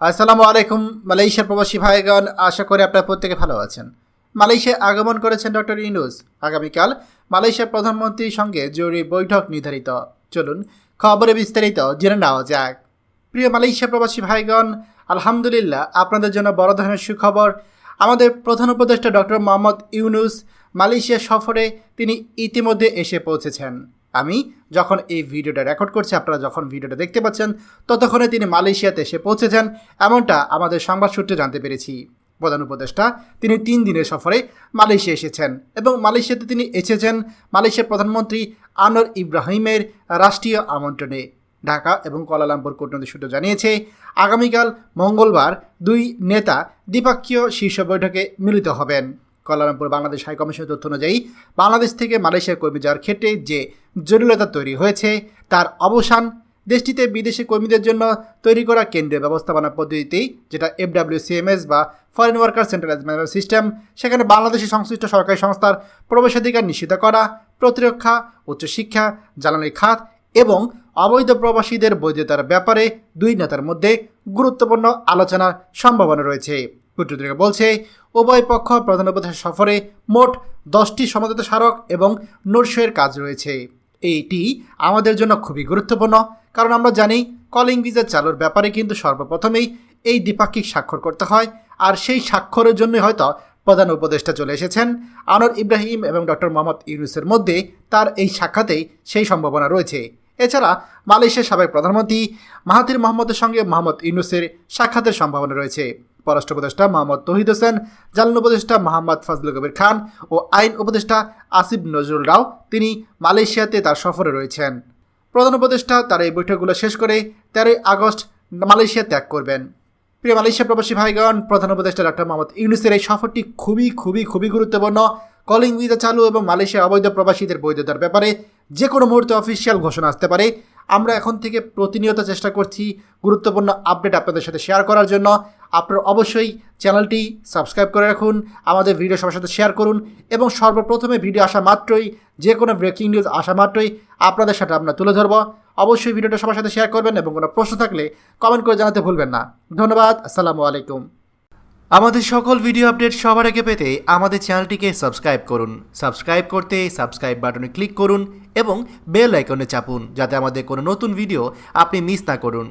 আসসালামু আলাইকুম, মালয়েশিয়ার প্রবাসী ভাইগণ, আশা করি আপনারা প্রত্যেকে ভালো আছেন। মালয়েশিয়ায় আগমন করেছেন ডক্টর ইনুস আগামীকাল মালয়েশিয়ার প্রধানমন্ত্রীর সঙ্গে জরুরি বৈঠক নির্ধারিত। চলুন খবরে বিস্তারিত জেনে নেওয়া যাক। প্রিয় মালয়েশিয়া প্রবাসী ভাইগণ, আলহামদুলিল্লাহ আপনাদের জন্য বড় ধরনের সুখবর। আমাদের প্রধান উপদেষ্টা ডক্টর মোহাম্মদ ইউনুস মালয়েশিয়া সফরে তিনি ইতিমধ্যে এসে পৌঁছেছেন। আমি যখন এই ভিডিওটা রেকর্ড করছি, আপনারা যখন ভিডিওটা দেখতে পাচ্ছেন, ততক্ষণে তিনি মালয়েশিয়াতে এসে পৌঁছেছেন। এমনটা আমাদের সংবাদ সূত্রে জানতে পেরেছি। প্রধান উপদেষ্টা, তিনি তিন দিনের সফরে মালয়েশিয়া এসেছেন এবং মালয়েশিয়াতে তিনি এসেছেন মালয়েশিয়ার প্রধানমন্ত্রী আনোয়ার ইব্রাহিমের রাষ্ট্রীয় আমন্ত্রণে। ঢাকা এবং কলালামপুর কূটনৈতিক সূত্র জানিয়েছে, আগামীকাল মঙ্গলবার দুই নেতা দ্বিপাক্ষীয় শীর্ষ বৈঠকে মিলিত হবেন। কুয়ালালামপুর বাংলাদেশ হাইকমিশনের তথ্য অনুযায়ী বাংলাদেশ থেকে মালয়েশিয়ার কর্মী যাওয়ার ক্ষেত্রে যে জটিলতা তৈরি হয়েছে, তার অবসান দেশটিতে বিদেশি কর্মীদের জন্য তৈরি করা কেন্দ্রীয় ব্যবস্থাপনা পদ্ধতিতেই, যেটা এফডাব্লিউসিএমএস বা foreign worker centralise management system সেখানে বাংলাদেশি সংশ্লিষ্ট সরকারি সংস্থার প্রবেশাধিকার নিশ্চিত করা, প্রতিরক্ষা, উচ্চশিক্ষা, জ্বালানি খাত এবং অবৈধ প্রবাসীদের বৈধতার ব্যাপারে দুই নেতার মধ্যে গুরুত্বপূর্ণ আলোচনার সম্ভাবনা রয়েছে। কূটনীতিক বলছে, উভয় পক্ষ প্রধান উপদেষ্টা সফরে মোট দশটি সমঝোতা স্মারক এবং নোটসের কাজ রয়েছে। এইটি আমাদের জন্য খুবই গুরুত্বপূর্ণ, কারণ আমরা জানি কলিং ভিসা চালুর ব্যাপারে কিন্তু সর্বপ্রথমেই এই দ্বিপাক্ষিক স্বাক্ষর করতে হয়, আর সেই স্বাক্ষরের জন্যই হয়তো প্রধান উপদেষ্টা চলে এসেছেন। আনোয়ার ইব্রাহিম এবং ডক্টর মোহাম্মদ ইউনুসের মধ্যে তার এই সাক্ষাতেই সেই সম্ভাবনা রয়েছে। এছাড়া মালয়েশিয়ার সাবেক প্রধানমন্ত্রী মাহাতির মোহাম্মদের সঙ্গে মোহাম্মদ ইউনুসের সাক্ষাতের সম্ভাবনা রয়েছে। পররাষ্ট্র উপদেষ্টা মোহাম্মদ তহিদ হোসেন জালান উপদেষ্টা মোহাম্মদ ফজলুল কবির খান ও আইন উপদেষ্টা আসিফ নজরুল রাও তিনি মালয়েশিয়াতে তার সফরে রয়েছেন। প্রধান উপদেষ্টা তার এই বৈঠকগুলো শেষ করে তেরোই আগস্ট মালয়েশিয়া ত্যাগ করবেন। প্রিয় মালয়েশিয়া প্রবাসী ভাইগণ, প্রধান উপদেষ্টা ডক্টর মোহাম্মদ ইউনুসের এই সফরটি খুবই খুবই খুবই গুরুত্বপূর্ণ। কলিং ভিসা চালু এবং মালয়েশিয়া অবৈধ প্রবাসীদের বৈধতার ব্যাপারে যে কোনো মুহূর্তে অফিসিয়াল ঘোষণা আসতে পারে। আমরা এখন থেকে প্রতিনিয়ত চেষ্টা করছি গুরুত্বপূর্ণ আপডেট আপনাদের সাথে শেয়ার করার জন্য। আপনারা অবশ্যই চ্যানেলটি সাবস্ক্রাইব করে রাখুন, আমাদের ভিডিও সবার সাথে শেয়ার করুন এবং সর্বপ্রথমে ভিডিও আসা মাত্রই, যে কোনো ব্রেকিং নিউজ আসা মাত্রই আপনাদের সাথে আমরা তুলে ধরব। অবশ্যই ভিডিওটা সবার সাথে শেয়ার করবেন এবং কোনো প্রশ্ন থাকলে কমেন্ট করে জানাতে ভুলবেন না। ধন্যবাদ, আসসালামু আলাইকুম। আমাদের সকল ভিডিও আপডেট সবার আগে পেতে আমাদের চ্যানেলটিকে সাবস্ক্রাইব করুন। সাবস্ক্রাইব করতে সাবস্ক্রাইব বাটনে ক্লিক করুন এবং বেল আইকনে চাপুন, যাতে আমাদের কোনো নতুন ভিডিও আপনি মিস না করুন।